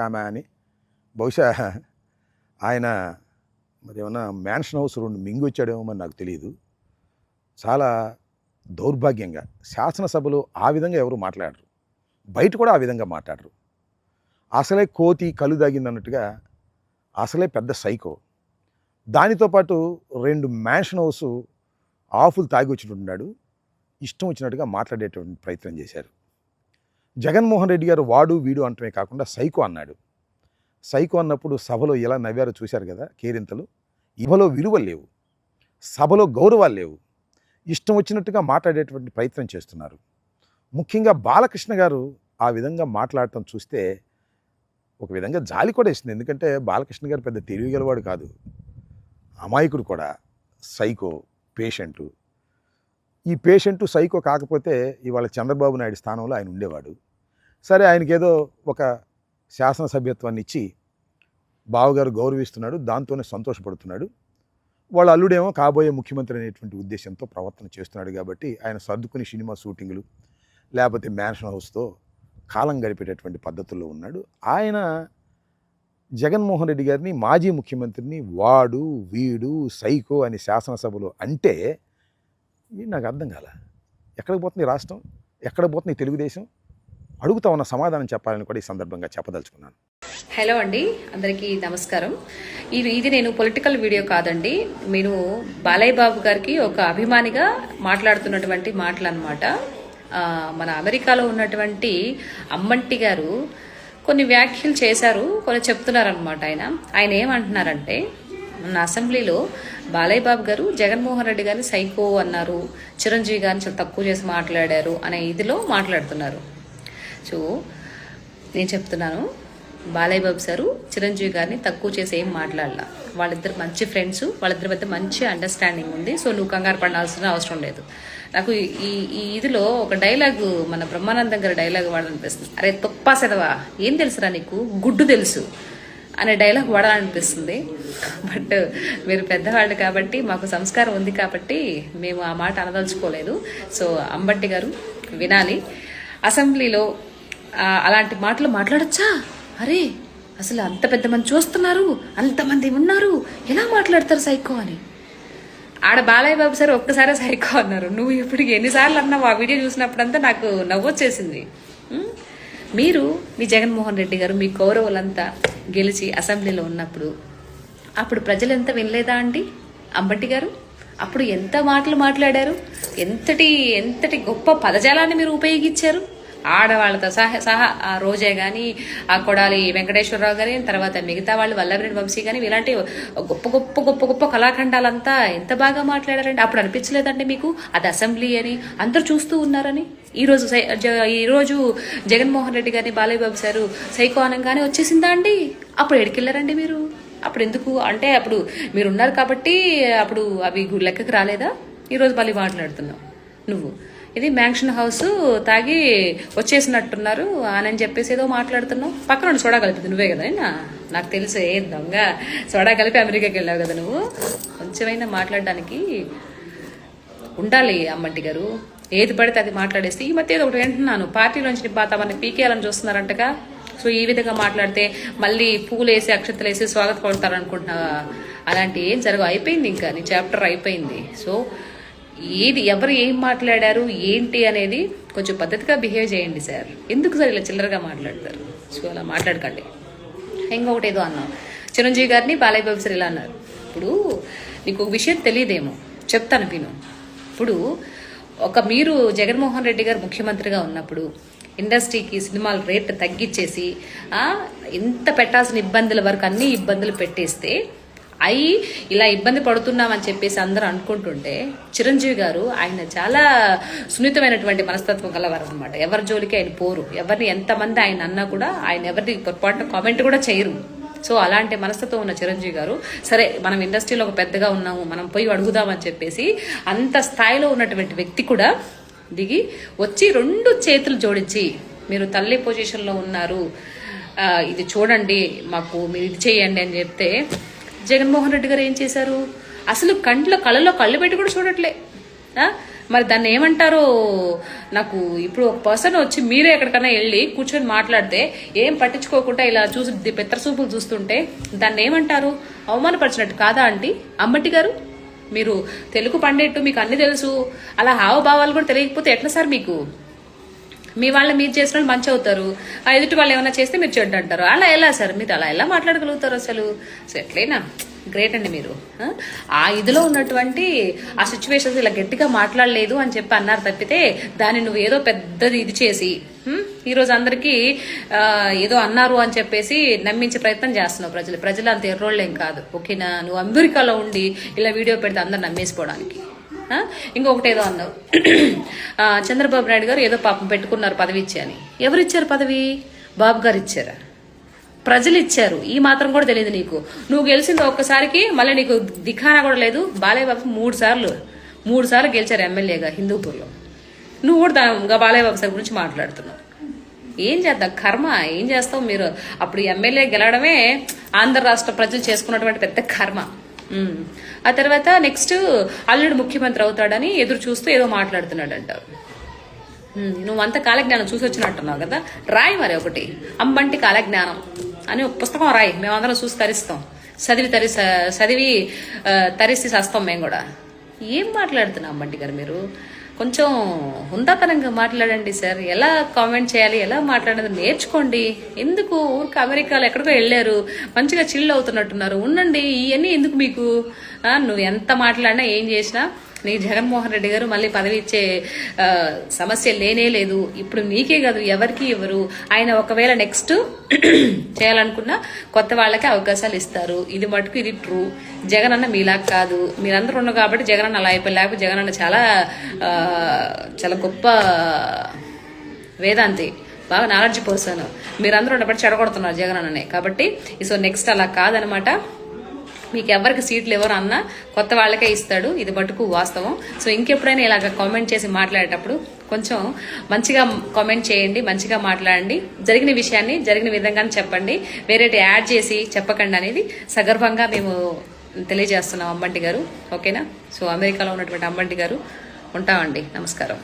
ఆమె అని బహుశా ఆయన మరి ఏమన్నా మ్యాన్షన్ హౌస్ రెండు మింగి వచ్చాడేమో నాకు తెలియదు చాలా దౌర్భాగ్యంగా శాసనసభలో ఆ విధంగా ఎవరు మాట్లాడరు. బయట కూడా ఆ విధంగా మాట్లాడరు. అసలే కోతి కలు తాగింది అన్నట్టుగా అసలే పెద్ద సైకో దానితో పాటు రెండు మ్యాన్షన్ హౌస్ ఆఫులు తాగి వచ్చినట్టున్నాడు. ఇష్టం వచ్చినట్టుగా మాట్లాడేటువంటి ప్రయత్నం చేశారు. జగన్మోహన్ రెడ్డి గారు వాడు వీడు అంటమే కాకుండా సైకో అన్నాడు. సైకో అన్నప్పుడు సభలో ఎలా నవ్వారో చూశారు కదా కేరింతలు. ఇవలో విలువలు లేవు. సభలో గౌరవాలు లేవు. ఇష్టం వచ్చినట్టుగా మాట్లాడేటువంటి ప్రయత్నం చేస్తున్నారు. ముఖ్యంగా బాలకృష్ణ గారు ఆ విధంగా మాట్లాడటం చూస్తే ఒక విధంగా జాలి కూడా ఇస్తుంది ఎందుకంటే బాలకృష్ణ గారు పెద్ద తెలివిగలవాడు కాదు. అమాయకుడు కూడా. Psycho patient. ఈ పేషెంటు సైకో కాకపోతే ఇవాళ చంద్రబాబు నాయుడు స్థానంలో ఆయన ఉండేవాడు. సరే ఆయనకి ఏదో ఒక శాసనసభ్యత్వాన్ని ఇచ్చి బావగారు గౌరవిస్తున్నాడు దాంతోనే సంతోషపడుతున్నాడు. వాళ్ళ అల్లుడేమో కాబోయే ముఖ్యమంత్రి అనేటువంటి ఉద్దేశంతో ప్రవర్తన చేస్తున్నాడు కాబట్టి ఆయన సర్దుకుని సినిమా షూటింగ్లు లేకపోతే మ్యాన్షన్ హౌస్తో కాలం గడిపేటటువంటి పద్ధతుల్లో ఉన్నాడు. ఆయన జగన్మోహన్ రెడ్డి గారిని మాజీ ముఖ్యమంత్రిని వాడు వీడు సైకో అని శాసనసభలో అంటే నాకు అర్థం కాల. ఎక్కడికి పోతుంది రాష్ట్రం? ఎక్కడ పోతుంది తెలుగుదేశం? అడుగుతా ఉన్న సమాధానం చెప్పాలని కూడా ఈ సందర్భంగా చెప్పదలుచుకున్నాను. హలో అండి అందరికీ నమస్కారం. ఇది ఇది నేను పొలిటికల్ వీడియో కాదండి నేను బాలయ్య బాబు గారికి ఒక అభిమానిగా మాట్లాడుతున్నటువంటి మాటలు అనమాట మన అమెరికాలో ఉన్నటువంటి అమ్మంటి గారు కొన్ని వ్యాఖ్యలు చేశారు కొన్ని చెప్తున్నారనమాట ఆయన. ఆయన ఏమంటున్నారంటే మన అసెంబ్లీలో బాలయ్య బాబు గారు జగన్మోహన్ రెడ్డి గారిని సైకో అన్నారు చిరంజీవి గారిని చాలా తక్కువ చేసి మాట్లాడారు అనే ఇదిలో మాట్లాడుతున్నారు. సో నేను చెప్తున్నాను. బాలయ్య బాబు సారు చిరంజీవి గారిని తక్కువ చేసి ఏం మాట్లాడాల. వాళ్ళిద్దరు మంచి ఫ్రెండ్స్ వాళ్ళిద్దరి మధ్య మంచి అండర్స్టాండింగ్ ఉంది. సో నువ్వు కంగారు పడాల్సిన అవసరం లేదు. నాకు ఈ ఈ ఇదిలో ఒక డైలాగ్ మన బ్రహ్మానందం గారి డైలాగ్ వాడాలనిపిస్తుంది. అరే తొప్పా సెదవా ఏం తెలుసురా నీకు? గుడ్డు తెలుసు అనే డైలాగ్ వాడాలనిపిస్తుంది. బట్ మీరు పెద్దవాళ్ళు కాబట్టి మాకు సంస్కారం ఉంది కాబట్టి మేము ఆ మాట అనదలుచుకోలేదు. సో అంబట్టి గారు వినాలి. అసెంబ్లీలో అలాంటి మాటలు మాట్లాడచ్చా? అరే అసలు అంత పెద్ద మంది చూస్తున్నారు అంతమంది ఉన్నారు. ఎలా మాట్లాడతారు సైకో అని? ఆడ బాలయ్య బాబు సార్ ఒక్కసారే సైకో అన్నారు. నువ్వు ఇప్పుడు ఎన్నిసార్లు అన్నావు ఆ వీడియో చూసినప్పుడంతా నాకు నవ్వొచ్చేసింది. మీరు మీ జగన్మోహన్ రెడ్డి గారు మీ కౌరవులంతా గెలిచి అసెంబ్లీలో ఉన్నప్పుడు అప్పుడు ప్రజలు ఎంత వినలేదా అండి? అంబట్టి గారు అప్పుడు ఎంత మాటలు మాట్లాడారు? ఎంతటి ఎంతటి గొప్ప పదజాలాన్ని మీరు ఉపయోగించారు? ఆడవాళ్ళతో సహా సహా ఆ రోజే కానీ ఆ కొడాలి వెంకటేశ్వరరావు కానీ తర్వాత మిగతా వాళ్ళు వల్లభరెడ్డి వంశీ కానీ ఇలాంటి గొప్ప గొప్ప గొప్ప గొప్ప కళాఖండాలంతా ఎంత బాగా మాట్లాడారండి. అప్పుడు అనిపించలేదండి మీకు? అది అసెంబ్లీ అని? అందరూ చూస్తూ ఉన్నారని? ఈ రోజు సై- జ- ఈ రోజు జగన్మోహన్ రెడ్డి గారిని బాలయ్య బాబు సారు సైకో అనగానే వచ్చేసిందా అండి? అప్పుడు ఎడికెళ్ళారండి మీరు? అప్పుడు ఎందుకు? అంటే అప్పుడు మీరు ఉన్నారు కాబట్టి అప్పుడు అవి లెక్కకు రాలేదా? ఈరోజు మళ్ళీ మాట్లాడుతున్నావు నువ్వు? ఇది మ్యాంక్షన్ హౌస్ తాగి వచ్చేసినట్టున్నారు. అని చెప్పేసి ఏదో మాట్లాడుతున్నావు. పక్కన సోడా కలిపింది నువ్వే కదా అయినా? నాకు తెలుసు ఏ దొంగ. సోడా కలిపి అమెరికాకి వెళ్ళావు కదా నువ్వు? కొంచెమైనా మాట్లాడడానికి ఉండాలి అమ్మంటి గారు. ఏది పడితే అది మాట్లాడేస్తే. ఈ మధ్య ఏదో ఒకటి వింటున్నాను. పార్టీలోంచి పాతామని పీకేయాలని చూస్తున్నారంటగా. సో ఈ విధంగా మాట్లాడితే మళ్ళీ పూలు వేసి అక్షతలు వేసి స్వాగతం పడతారనుకుంటున్నా అలాంటి ఏం జరగవు. అయిపోయింది ఇంకా. నీ చాప్టర్ అయిపోయింది. సో ఏది ఎవరు ఏం మాట్లాడారు ఏంటి అనేది కొంచెం పద్ధతిగా బిహేవ్ చేయండి సార్. ఎందుకు సార్ ఇలా చిల్లరగా మాట్లాడతారు? సో అలా మాట్లాడకండి. ఇంకొకటి ఏదో అన్నాం. చిరంజీవి గారిని బాలయ్య బాబు సార్ ఇలా అన్నారు. ఇప్పుడు నీకు ఒక విషయం తెలియదేమో. చెప్తాను విను. ఇప్పుడు ఒక మీరు జగన్మోహన్ రెడ్డి గారు ముఖ్యమంత్రిగా ఉన్నప్పుడు ఇండస్ట్రీకి సినిమాల రేట్ తగ్గించేసి ఎంత ఇంత పెట్టాల్సిన ఇబ్బందుల వరకు అన్ని ఇబ్బందులు పెట్టేస్తే అయి ఇలా ఇబ్బంది పడుతున్నామని చెప్పేసి అందరూ అనుకుంటుంటే చిరంజీవి గారు ఆయన చాలా సున్నితమైనటువంటి మనస్తత్వం గలవారు అనమాట ఎవరి జోలికి ఆయన పోరు. ఎవరిని ఎంతమంది ఆయన అన్నా కూడా ఆయన ఎవరిని పొరపాటున కామెంట్ కూడా చేయరు. సో అలాంటి మనస్తత్వం ఉన్న చిరంజీవి గారు సరే మనం ఇండస్ట్రీలో ఒక పెద్దగా ఉన్నాము మనం పోయి అడుగుదామని చెప్పేసి అంత స్థాయిలో ఉన్నటువంటి వ్యక్తి కూడా దిగి వచ్చి రెండు చేతులు జోడించి మీరు తల్లి పొజిషన్లో ఉన్నారు ఇది చూడండి మాకు మీరు ఇది చేయండి అని చెప్తే జగన్మోహన్ రెడ్డి గారు ఏం చేశారు? అసలు కంట్లో కళ్ళలో కళ్ళు పెట్టి కూడా చూడట్లే. మరి దాన్ని ఏమంటారో? నాకు ఇప్పుడు ఒక పర్సన్ వచ్చి మీరే ఎక్కడికైనా వెళ్ళి కూర్చొని మాట్లాడితే ఏం పట్టించుకోకుండా ఇలా చూసి ది- పెత్తర చూస్తుంటే దాన్ని ఏమంటారు? అవమానపరిచినట్టు కాదా అండి? అమ్మటి గారు మీరు తెలుగు పండేట్టు మీకు అన్ని తెలుసు. అలా హావభావాలు కూడా తెలియకపోతే ఎట్లా సార్ మీకు? మీ వాళ్ళు మీరు చేసిన వాళ్ళు మంచి అవుతారు. ఆ ఎదుటి వాళ్ళు ఏమైనా చేస్తే మీరు చెడ్డ అంటారు. అలా ఎలా సార్? మీరు అలా ఎలా మాట్లాడగలుగుతారు అసలు? సో ఎట్లయినా గ్రేట్ అండి మీరు. ఆ? ఇదిలో ఉన్నటువంటి ఆ సిచ్యువేషన్స్ ఇలా గట్టిగా మాట్లాడలేదు అని చెప్పి అన్నారు తప్పితే దాన్ని నువ్వు ఏదో పెద్దది ఇది చేసి ఈరోజు అందరికీ ఏదో అన్నారు అని చెప్పేసి నమ్మించే ప్రయత్నం చేస్తున్నావు ప్రజలు. ప్రజలు అంత ఎర్రోళ్ళేం కాదు. ఓకేనా? నువ్వు అమెరికాలో ఉండి ఇలా వీడియో పెడితే అందరు నమ్మేసిపోవడానికి ఇంకొకటి ఏదో అన్నావు చంద్రబాబు నాయుడు గారు ఏదో పాపం పెట్టుకున్నారు పదవి ఇచ్చి అని. ఎవరు ఇచ్చారు పదవి? బాబు గారు ఇచ్చారా? ప్రజలు ఇచ్చారు ఈ మాత్రం కూడా తెలియదు నీకు. నువ్వు గెలిచింది ఒక్కసారికి మళ్ళీ నీకు దిఖానా కూడా లేదు. బాలయ్య బాబు మూడు సార్లు మూడు సార్లు గెలిచారు ఎమ్మెల్యేగా హిందూపూర్లో. నువ్వు కూడా దా- బాలయ్య బాబు సార్ గురించి మాట్లాడుతున్నావు. ఏం చేద్దాం? కర్మ. ఏం చేస్తావు మీరు? అప్పుడు ఎమ్మెల్యే గెలవడమే ఆంధ్ర రాష్ట్ర ప్రజలు చేసుకున్నటువంటి పెద్ద కర్మ. ఆ తర్వాత నెక్స్ట్ అల్లుడు ముఖ్యమంత్రి అవుతాడని ఎదురు చూస్తూ ఏదో మాట్లాడుతున్నాడంట. నువ్వు నువ్వంతా కాలజ్ఞానం చూసి వచ్చినట్టున్నావు కదా? రాయి మరి ఒకటి. అంబంటి కాలజ్ఞానం. అని ఒక పుస్తకం రాయి. మేమందరం చూసి తరిస్తాం. చదివి తరి చదివి తరిసి చేస్తాం మేము కూడా. ఏం మాట్లాడుతున్నాం అంబంటి గారు మీరు? కొంచెం హుందాతనంగా మాట్లాడండి సార్. ఎలా కామెంట్ చేయాలి ఎలా మాట్లాడేది నేర్చుకోండి. ఎందుకు ఊరికి అమెరికాలో ఎక్కడికో వెళ్ళారు మంచిగా చిల్ అవుతున్నట్టున్నారు. ఉండండి ఇవన్నీ ఎందుకు మీకు? నువ్వు ఎంత మాట్లాడినా ఏం చేసినా నీ జగన్మోహన్ రెడ్డి గారు మళ్ళీ పదవి ఇచ్చే సమస్య లేనే లేదు. ఇప్పుడు నీకే కాదు ఎవరికి ఇవ్వరు. ఆయన ఒకవేళ నెక్స్ట్ చేయాలనుకున్నా కొత్త వాళ్ళకి అవకాశాలు ఇస్తారు. ఇది మటుకు ఇది ట్రూ జగన్ అన్న మీలా కాదు. మీరందరూ ఉన్నారు కాబట్టి జగన్ అన్న అలా అయిపోయి లేకపోతే జగన్ అన్న చాలా చాలా గొప్ప వేదాంతి. బాగా నాలెడ్జ్ పర్సన్ మీరందరూ ఉన్నప్పుడు చెడగొడుతున్నారు జగన్ అన్ననే. కాబట్టి సో నెక్స్ట్ అలా కాదనమాట. మీకు ఎవరికి సీట్లు ఎవరు అన్నా కొత్త వాళ్ళకే ఇస్తాడు. ఇది మటుకు వాస్తవం. సో ఇంకెప్పుడైనా ఇలాగ కామెంట్ చేసి మాట్లాడేటప్పుడు కొంచెం మంచిగా కామెంట్ చేయండి మంచిగా మాట్లాడండి. జరిగిన విషయాన్ని జరిగిన విధంగానే చెప్పండి. వేరేటి యాడ్ చేసి చెప్పకండి అనేది సగర్భంగా మేము తెలియజేస్తున్నాం అంబంటి గారు. ఓకేనా? సో అమెరికాలో ఉన్నటువంటి అంబంటి గారు ఉంటామండి. నమస్కారం.